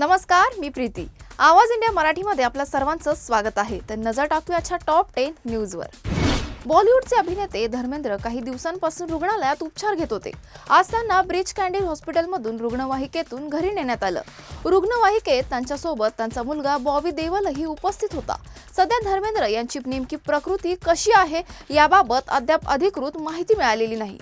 नमस्कार मी प्रीती. आवाज इंडिया मराठीमध्ये आपल्या सर्वांचं स्वागत आहे. तर नजर टाकूयाच्या टॉप टेन न्यूजवर. बॉलिवूडचे अभिनेते धर्मेंद्र काही दिवसांपासून रुग्णालयात उपचार घेत होते. आज त्यांना ब्रिज कॅन्डिल हॉस्पिटलमधून रुग्णवाहिकेतून घरी नेण्यात आलं. रुग्णवाहिकेत त्यांच्यासोबत त्यांचा मुलगा बॉबी देवलही उपस्थित होता. सध्या धर्मेंद्र यांची नेमकी प्रकृती कशी आहे याबाबत अद्याप अधिकृत माहिती मिळालेली नाही.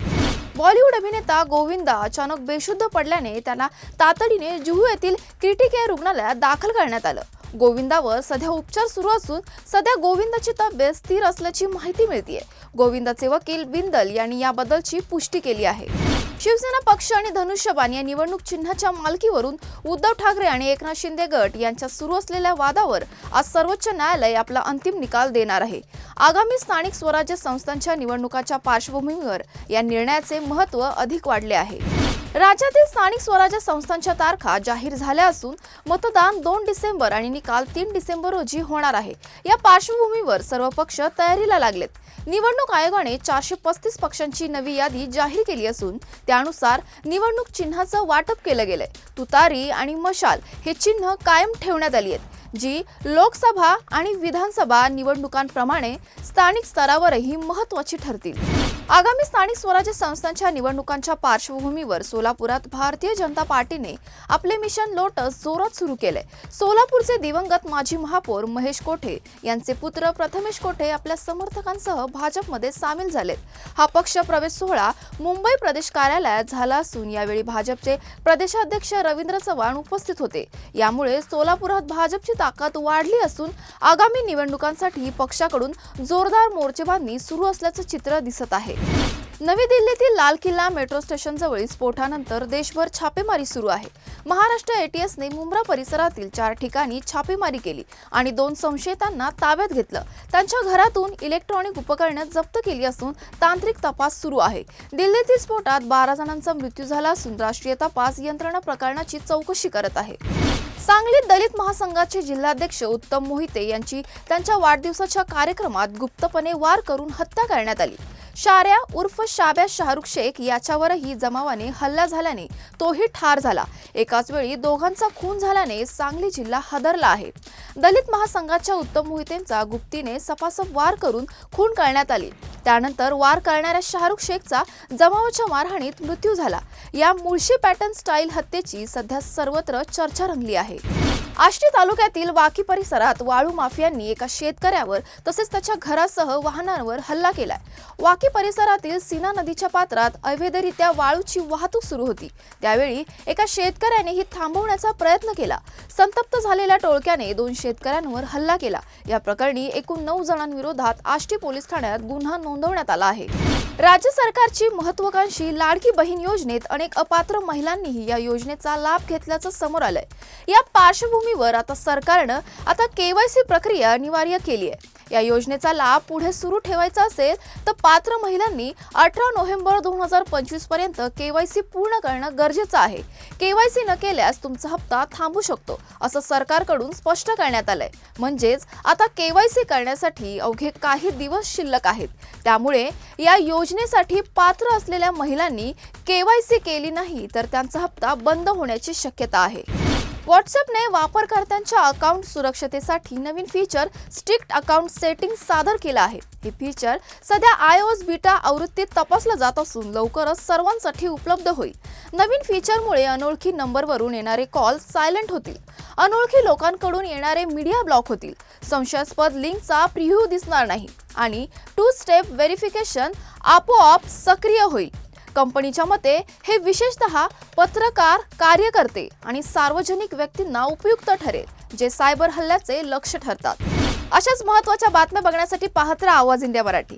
बॉलिवूड अभिनेता गोविंदा अचानक बेशुद्ध पडल्याने त्यांना तातडीने जुहू येथील क्रिटिकेअर रुग्णालयात दाखल करण्यात आलं. गोविंदावर सध्या उपचार सुरू असून सध्या गोविंदाची तब्येत स्थिर असल्याची माहिती मिळतीये. गोविंदाचे वकील बिंदल यांनी याबद्दलची पुष्टी केली आहे. शिवसेना पक्ष आणि धनुष्यबाण या निवडणूक चिन्हाच्या मालकीवरून उद्धव ठाकरे आणि एकनाथ शिंदे गट यांच्या सुरू असलेल्या वादावर आज सर्वोच्च न्यायालय आपला अंतिम निकाल देणार आहे. आगामी स्थानिक स्वराज्य संस्थांच्या निवडणुकाच्या पार्श्वभूमीवर या निर्णयाचे महत्त्व अधिक वाढले आहे. राज्यातील स्थानिक स्वराज्य संस्थांच्या तारखा जाहीर झाल्या असून मतदान दोन डिसेंबर आणि निकाल तीन डिसेंबर रोजी होणार आहे. या पार्श्वभूमीवर सर्व पक्ष तयारीला लागलेत. निवडणूक आयोगाने चारशे पस्तीस पक्षांची नवी यादी जाहीर केली असून त्यानुसार निवडणूक चिन्हाचं वाटप केलं गेलंय. तुतारी आणि मशाल हे चिन्ह कायम ठेवण्यात आली आहेत जी लोकसभा आणि विधानसभा निवडणुकांप्रमाणे स्थानिक स्तरावरही महत्वाची ठरतील. आगामी स्थानिक स्वराज्य संस्थांच्या निवडणुकांच्या पार्श्वभूमीवर सोलापुरात भारतीय जनता पार्टीने आपले मिशन लोटस जोरात सुरू केले सोलापूरचे दिवंगत माजी महापौर महेश कोठे यांचे पुत्र प्रथमेश कोठे आपल्या समर्थकांसह भाजपमध्ये सामील झालेत. हा पक्ष प्रवेश सोहळा मुंबई प्रदेश कार्यालयात झाला असून यावेळी भाजपचे प्रदेशाध्यक्ष रवींद्र चव्हाण उपस्थित होते. यामुळे सोलापुरात भाजपची ताकद वाढली असून आगामी निवडणुकांसाठी पक्षाकडून जोरदार मोर्चेबांधणी सुरू असल्याचं चित्र दिसत आहे. नवी दिल्लीतील लाल किल्ला मेट्रो स्टेशनजवळील स्फोटानंतर देशभर छापेमारी सुरू आहे. महाराष्ट्र एटीएसने मुंब्रा परिसरातील चार ठिकाणी छापेमारी केली आणि दोन संशयितांना ताब्यात घेतलं. त्यांच्या घरातून इलेक्ट्रॉनिक उपकरणे जप्त केली असून तांत्रिक तपास सुरू आहे. दिल्लीतील स्फोटात बारा जणांचा मृत्यू झाला असून राष्ट्रीय तपास यंत्रणा प्रकरणाची चौकशी करत आहे. सांगलीत दलित महासंघाचे जिल्हाध्यक्ष उत्तम मोहिते यांची त्यांच्या वाढदिवसाच्या कार्यक्रमात गुप्तपणे वार करून हत्या करण्यात आली. शार्या उर्फ शाब्या शाहरुख शेख याच्यावरही जमावाने हल्ला झाल्याने तोही ठार झाला. एकाच वेळी दोघांचा खून झाल्याने सांगली जिल्हा हादरला आहे. दलित महासंघाच्या उत्तम मोहितेंचा गुप्तीने सपासप वार करून खून करण्यात आली. त्यानंतर वार करणाऱ्या शाहरुख शेखचा जमावाच्या मारहाणीत मृत्यू झाला. या मुळशी पॅटर्न स्टाईल हत्येची सध्या सर्वत्र चर्चा रंगली आहे. आष्टी तालुक्यातील वाकी परिसरात वाळू माफियांनी एका शेतकऱ्यावर तसेच त्याच्या घरासह वाहनांवर हल्ला केलाय. वाकी परिसरातील सीना नदीच्या पात्रात अवैधरित्या वाळूची वाहतूक सुरू होती. त्यावेळी एका शेतकऱ्याने ही थांबवण्याचा प्रयत्न केला. संतप्त झालेल्या टोळक्याने दोन शेतकऱ्यांवर हल्ला केला. या प्रकरणी एकूण नऊ जणांविरोधात आष्टी पोलीस ठाण्यात गुन्हा नोंदवण्यात आला आहे. राज्य सरकारची महत्वाकांक्षी लाडकी बहीण योजनेत अनेक अपात्र महिलांनीही या योजनेचा लाभ घेतल्याचं समोर आलंय. या पार्श्वभूमीवर आता सरकारनं आता केवायसी प्रक्रिया अनिवार्य केली आहे. या योजनेचा लाभ पुढे सुरू ठेवायचा असेल तर पात्र महिलांनी अठरा नोव्हेंबर दोन हजार पंचवीसपर्यंत केवायसी पूर्ण करणं गरजेचं आहे. केवायसी न केल्यास तुमचा हप्ता थांबू शकतो असं सरकारकडून स्पष्ट करण्यात आलंय. म्हणजेच आता केवायसी करण्यासाठी अवघे काही दिवस शिल्लक आहेत. त्यामुळे या योजनेसाठी पात्र असलेल्या महिलांनी केवायसी केली नाही तर त्यांचा हप्ता बंद होण्याची शक्यता आहे. व्हॉट्सअपने वापरकर्त्यांच्या अकाउंट सुरक्षतेसाठी नवीन फीचर स्ट्रिक्ट अकाउंट सेटिंग सादर केलं आहे. हे फीचर सध्या आयओएस बीटा आवृत्तीत तपासलं जात असून लवकरच सर्वांसाठी उपलब्ध होईल. नवीन फीचरमुळे अनोळखी नंबरवरून येणारे कॉल सायलेंट होतील. अनोळखी लोकांकडून येणारे मीडिया ब्लॉक होतील. संशयास्पद लिंकचा प्रिव्ह्यू दिसणार नाही. आणि टू स्टेप व्हेरिफिकेशन आपोआप सक्रिय होईल. कंपनीच्या मते हे विशेषतः पत्रकार कार्यकर्ते आणि सार्वजनिक व्यक्तींना उपयुक्त ठरेल जे सायबर हल्ल्याचे लक्ष ठरतात. अशाच महत्त्वाच्या बातम्या बघण्यासाठी पाहत आवाज इंडिया मराठी.